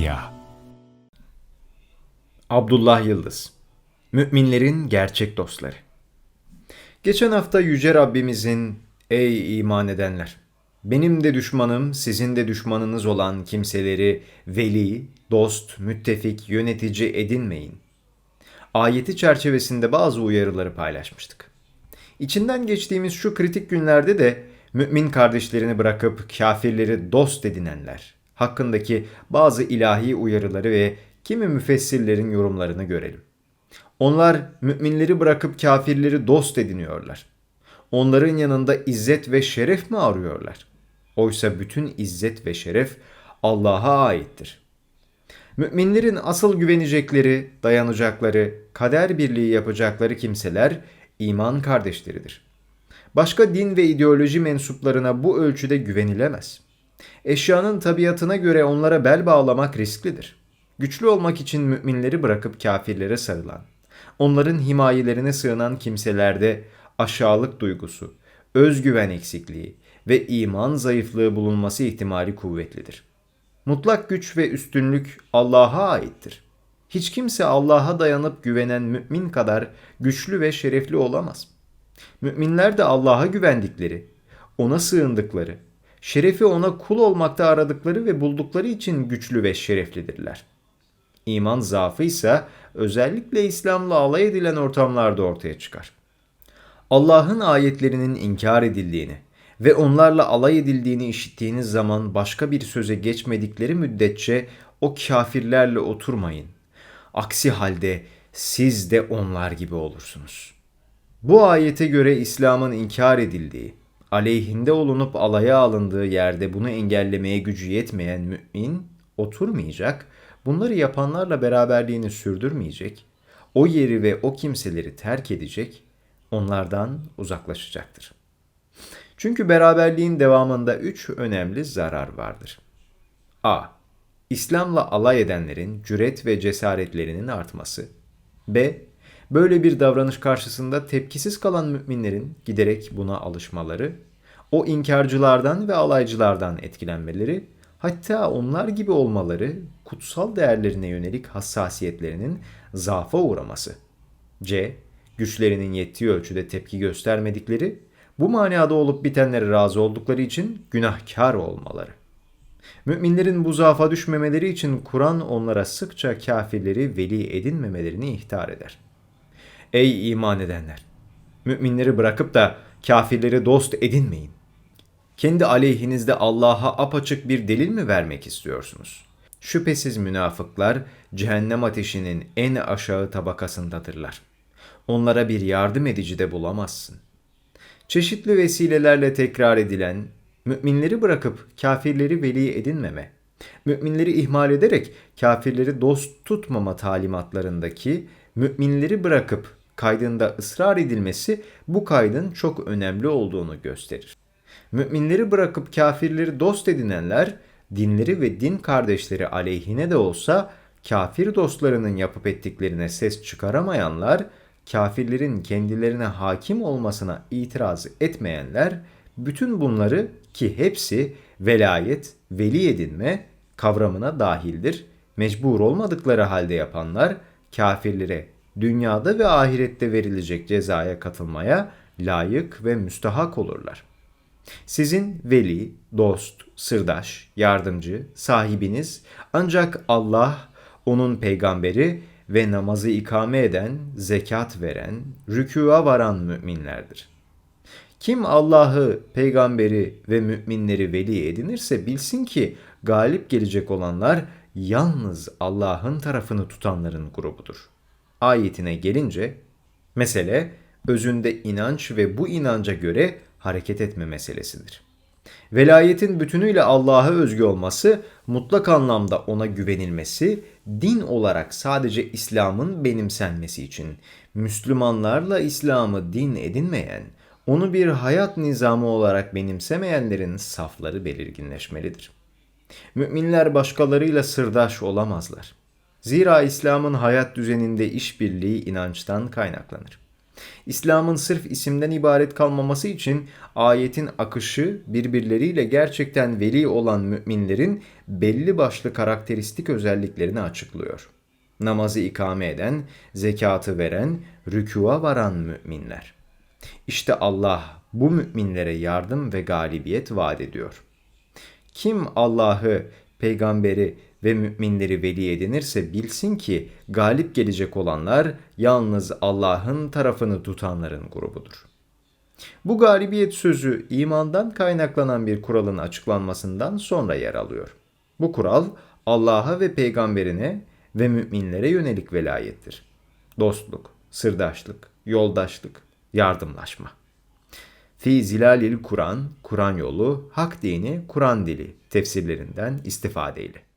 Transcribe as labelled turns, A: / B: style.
A: Medya
B: Abdullah Yıldız Müminlerin gerçek dostları Geçen hafta Yüce Rabbimizin Ey iman edenler! Benim de düşmanım, sizin de düşmanınız olan kimseleri veli, dost, müttefik, yönetici edinmeyin. Ayeti çerçevesinde bazı uyarıları paylaşmıştık. İçinden geçtiğimiz şu kritik günlerde de mümin kardeşlerini bırakıp kafirleri dost edinenler hakkındaki bazı ilahi uyarıları ve kimi müfessirlerin yorumlarını görelim. Onlar müminleri bırakıp kafirleri dost ediniyorlar. Onların yanında izzet ve şeref mi arıyorlar? Oysa bütün izzet ve şeref Allah'a aittir. Müminlerin asıl güvenecekleri, dayanacakları, kader birliği yapacakları kimseler iman kardeşleridir. Başka din ve ideoloji mensuplarına bu ölçüde güvenilemez. Eşyanın tabiatına göre onlara bel bağlamak risklidir. Güçlü olmak için müminleri bırakıp kafirlere sarılan, onların himayelerine sığınan kimselerde aşağılık duygusu, özgüven eksikliği ve iman zayıflığı bulunması ihtimali kuvvetlidir. Mutlak güç ve üstünlük Allah'a aittir. Hiç kimse Allah'a dayanıp güvenen mümin kadar güçlü ve şerefli olamaz. Müminler de Allah'a güvendikleri, ona sığındıkları, şerefi ona kul olmakta aradıkları ve buldukları için güçlü ve şereflidirler. İman zaafı ise özellikle İslam'la alay edilen ortamlarda ortaya çıkar. Allah'ın ayetlerinin inkar edildiğini ve onlarla alay edildiğini işittiğiniz zaman başka bir söze geçmedikleri müddetçe o kafirlerle oturmayın. Aksi halde siz de onlar gibi olursunuz. Bu ayete göre İslam'ın inkar edildiği, aleyhinde olunup alaya alındığı yerde bunu engellemeye gücü yetmeyen mümin oturmayacak, bunları yapanlarla beraberliğini sürdürmeyecek, o yeri ve o kimseleri terk edecek, onlardan uzaklaşacaktır. Çünkü beraberliğin devamında üç önemli zarar vardır. A. İslam'la alay edenlerin cüret ve cesaretlerinin artması. B. Böyle bir davranış karşısında tepkisiz kalan müminlerin giderek buna alışmaları, o inkarcılardan ve alaycılardan etkilenmeleri, hatta onlar gibi olmaları kutsal değerlerine yönelik hassasiyetlerinin zaafa uğraması. C. Güçlerinin yettiği ölçüde tepki göstermedikleri, bu manada olup bitenlere razı oldukları için günahkar olmaları. Müminlerin bu zaafa düşmemeleri için Kur'an onlara sıkça kafirleri veli edinmemelerini ihtar eder. Ey iman edenler! Müminleri bırakıp da kafirleri dost edinmeyin. Kendi aleyhinizde Allah'a apaçık bir delil mi vermek istiyorsunuz? Şüphesiz münafıklar cehennem ateşinin en aşağı tabakasındadırlar. Onlara bir yardım edici de bulamazsın. Çeşitli vesilelerle tekrar edilen, müminleri bırakıp kafirleri veli edinmeme, müminleri ihmal ederek kafirleri dost tutmama talimatlarındaki müminleri bırakıp kaydında ısrar edilmesi bu kaydın çok önemli olduğunu gösterir. Müminleri bırakıp kafirleri dost edinenler, dinleri ve din kardeşleri aleyhine de olsa kafir dostlarının yapıp ettiklerine ses çıkaramayanlar, kafirlerin kendilerine hakim olmasına itiraz etmeyenler, bütün bunları ki hepsi velayet, veli edinme kavramına dahildir. Mecbur olmadıkları halde yapanlar kafirlere dünyada ve ahirette verilecek cezaya katılmaya layık ve müstahak olurlar. Sizin veli, dost, sırdaş, yardımcı, sahibiniz ancak Allah, onun peygamberi ve namazı ikame eden, zekat veren, rükûa varan müminlerdir. Kim Allah'ı, peygamberi ve müminleri veli edinirse bilsin ki galip gelecek olanlar yalnız Allah'ın tarafını tutanların grubudur. Ayetine gelince mesele özünde inanç ve bu inanca göre hareket etme meselesidir. Velayetin bütünüyle Allah'a özgü olması, mutlak anlamda ona güvenilmesi, din olarak sadece İslam'ın benimsenmesi için Müslümanlarla İslam'ı din edinmeyen, onu bir hayat nizamı olarak benimsemeyenlerin safları belirginleşmelidir. Müminler başkalarıyla sırdaş olamazlar. Zira İslam'ın hayat düzeninde işbirliği inançtan kaynaklanır. İslam'ın sırf isimden ibaret kalmaması için ayetin akışı birbirleriyle gerçekten veli olan müminlerin belli başlı karakteristik özelliklerini açıklıyor. Namazı ikame eden, zekatı veren, rükûa varan müminler. İşte Allah bu müminlere yardım ve galibiyet vaat ediyor. Kim Allah'ı, peygamberi ve müminleri veli edinirse bilsin ki galip gelecek olanlar yalnız Allah'ın tarafını tutanların grubudur. Bu galibiyet sözü imandan kaynaklanan bir kuralın açıklanmasından sonra yer alıyor. Bu kural Allah'a ve peygamberine ve müminlere yönelik velayettir. Dostluk, sırdaşlık, yoldaşlık, yardımlaşma. Fi zilalil Kur'an, Kur'an yolu, hak dini, Kur'an dili tefsirlerinden istifadeyle.